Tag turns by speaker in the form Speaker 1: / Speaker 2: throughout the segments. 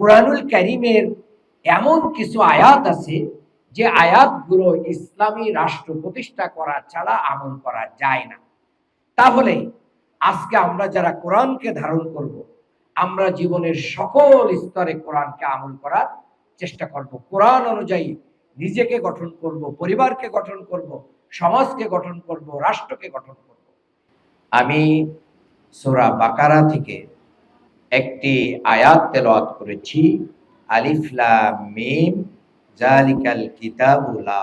Speaker 1: কোরআনুল করিমের এমন কিছু আয়াত আছে যে আয়াতগুলো ইসলামী রাষ্ট্র প্রতিষ্ঠা করা ছাড়া আমল করা যায় না। তাহলে আজকে আমরা যারা কোরআনকে ধারণ করব, আমরা জীবনের সকল স্তরে কোরআনকে আমল করার চেষ্টা করব। কোরআন অনুযায়ী নিজেকে গঠন করব, পরিবারকে গঠন করব, সমাজকে গঠন করব, রাষ্ট্রকে গঠন করব। আমি সোরা বাকারা থেকে একটি আয়াত তেলাওয়াত করেছি, আলিফ জালিকাল কিতাবু লা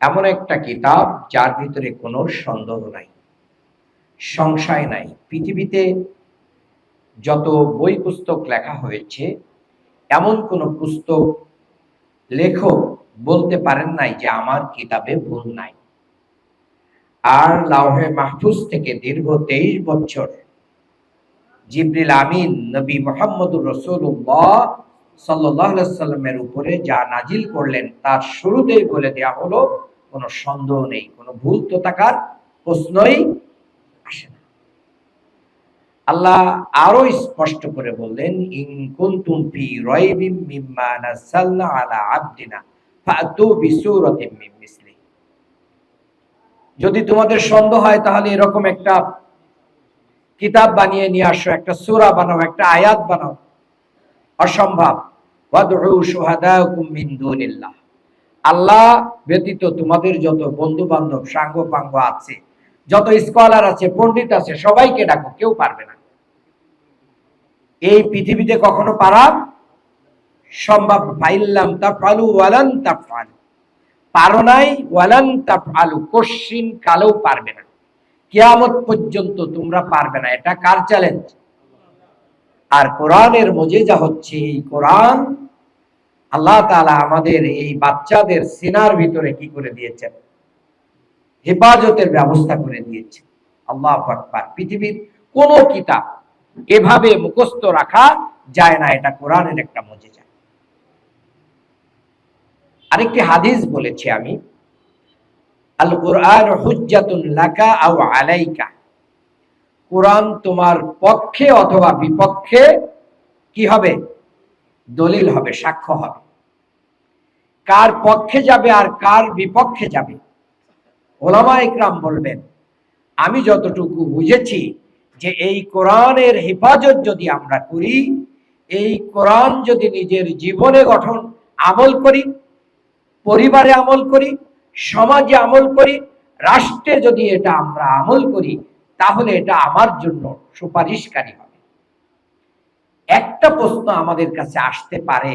Speaker 1: এমন একটা কিতাব যার ভিতরে কোনো সন্দেহ নাই, সংশয় নাই। পৃথিবীতে যত বই পুস্তক লেখা হয়েছে, এমন কোন পুস্তক লেখক বলতে পারেন নাই যে আমার কিতাবে ভুল নাই। আর লাউহে মাহফুজ থেকে দীর্ঘ তেইশ বছর জিবরিল আমিন, নবী মোহাম্মদুর রসুল্লাহ সাল্লামের উপরে যা নাজিল করলেন, তার শুরুতেই বলে দেয়া হলো, কোনো সন্দেহ নেই, কোনো ভুল তো থাকার প্রশ্নই আসে না। আল্লাহ আরও স্পষ্ট করে বললেন, ইন কুনতুম ফি রাইবিম মিম্মা নাযালনা আলা আবদিনা ফাতু বিসূরাতিন মিন মিসলি। যদি তোমাদের সন্দেহ হয়, তাহলে এরকম একটা কিতাব বানিয়ে নিয়ে আসো, একটা সূরা বানাও, একটা আয়াত বানাও। অসম্ভব। আল্লাহ ব্যতীত তোমাদের যত বন্ধু বান্ধব সাঙ্গ পাঙ্গ আছে, যত স্কলার আছে, পণ্ডিত আছে, সবাইকে ডাকো, কেউ পারবে না। এই পৃথিবীতে কখনো পারা সম্ভব? পাইলাম তা ফালু ওয়ালান তা ফাল পারো নাই? ওয়ালান তা ফালু কশিন কালেও পারবে না। কিয়ামত পর্যন্ত তোমরা পারবে না। এটা কার চ্যালেঞ্জ আর কোরআনের মজেজা হচ্ছে এই কোরআন আল্লাহ তাআলা আমাদের এই বাচ্চাদের সিনার ভিতরে কি করে দিয়েছেন? হেফাজতের ব্যবস্থা করে দিয়েছে। আল্লাহ পৃথিবীর কোন কিতাব এভাবে মুখস্থ রাখা যায় না। এটা কোরআনের একটা মজেজা। আরেকটি হাদিস বলেছি আমি। আল কোরআন হুজ্জাতুন লাকা আও আলাইকা। কোরআন তোমার পক্ষে অথবা বিপক্ষে কি হবে? দলিল হবে, সাক্ষ্য হবে। কার পক্ষে যাবে আর কার বিপক্ষে যাবে? ওলামা ইকরাম বলবেন, আমি যতটুকু বুঝেছি যে এই কোরআনের হেফাজত যদি আমরা করি, এই কোরআন যদি নিজের জীবনে গঠন আমল করি, পরিবারে আমল করি সমাজে আমল করি, রাষ্ট্রে যদি এটা আমরা আমল করি, তাহলে এটা আমার জন্য সুপারিশকারী হবে। একটা প্রশ্ন আমাদের কাছে আসতে পারে,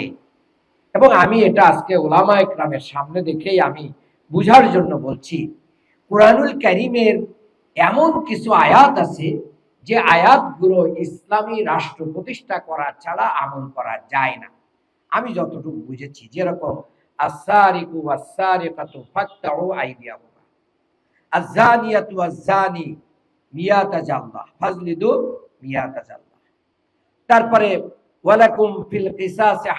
Speaker 1: এবং আমি এটা আজকে ওলামা একরামের সামনে দেখেই আমি বুঝার জন্য বলছি, কোরআনুল করিমের এমন কিছু আয়াত আছে যে আয়াতগুলো ইসলামী রাষ্ট্র প্রতিষ্ঠা করা ছাড়া আমল করা যায় না। আমি যতটুকু বুঝেছি, যেরকম আসারিকু আসারিকাতু আইদিয়াহুমা। আযানিয়াতু আযানি ফাজলিদু তারপরে ওয়ালাকুম ফিল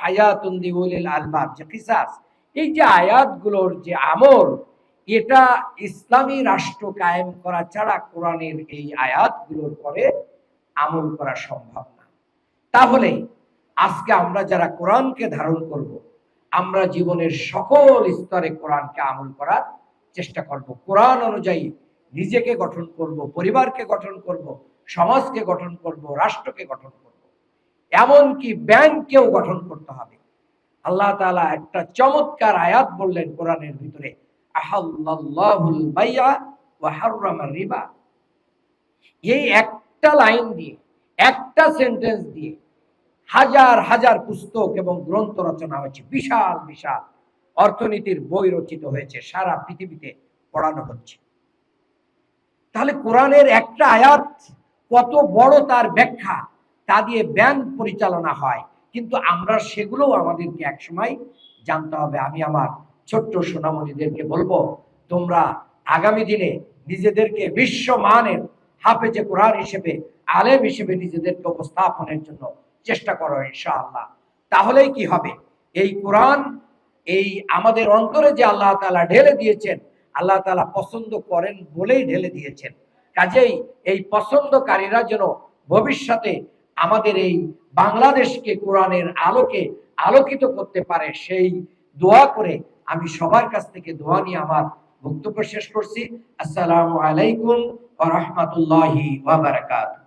Speaker 1: হায়াতুন লিউলিল আলবাব, যে কিসাস, এই যে আয়াতগুলোর যে আমল, এটা ইসলামী রাষ্ট্র কায়েম করা ছাড়া কোরআনের এই আয়াতগুলোর পরে আমল করা সম্ভব না। তাহলে আজকে আমরা যারা কোরআনকে ধারণ করব আমরা জীবনের সকল স্তরে কোরআনকে আমল করার চেষ্টা করব। কোরআন অনুযায়ী নিজেকে গঠন করব, পরিবারকে গঠন করব, সমাজকে গঠন করব, রাষ্ট্রকে গঠন করব। এমনকি ব্যাংককেও গঠন করতে হবে। আল্লাহ তাআলা একটা চমৎকার আয়াত বললেন কোরআনের ভিতরে রিবা। এই একটা লাইন দিয়ে, একটা সেন্টেন্স দিয়ে হাজার হাজার পুস্তক এবং গ্রন্থ রচনা হয়েছে। বিশাল বিশাল। অর্থনীতির বই রচিত হয়েছে, সারা পৃথিবীতে পড়ানো হচ্ছে। তাহলে কোরআনের একটা আয়াত কত বড় তার ব্যাখ্যা, তা দিয়ে ব্যাংক পরিচালনা হয়। কিন্তু আমরা সেগুলোও আমাদেরকে একসময় জানতে হবে। আমি আমার ছোট্ট সোনামণিদেরকে বলব, তোমরা আগামী দিনে নিজেদেরকে বিশ্বমানের হাফেজে কোরআন হিসেবে, আলেম হিসেবে নিজেদেরকে উপস্থাপনের জন্য চেষ্টা করো ইনশাআল্লাহ। তাহলেই কি হবে? এই কোরআন, এই আমাদের অন্তরে যে আল্লাহ তাআলা ঢেলে দিয়েছেন, আল্লাহ তাআলা পছন্দ করেন বলেই ঢেলে দিয়েছেন। কাজেই এই পছন্দকারীরা যেন ভবিষ্যতে আমাদের এই বাংলাদেশকে কোরআনের আলোকে আলোকিত করতে পারে, সেই দোয়া করে আমি সবার কাছ থেকে দোয়া নিয়ে আমার বক্তব্য শেষ করছি। আসসালামু আলাইকুম ওয়া বারাকাতুহু।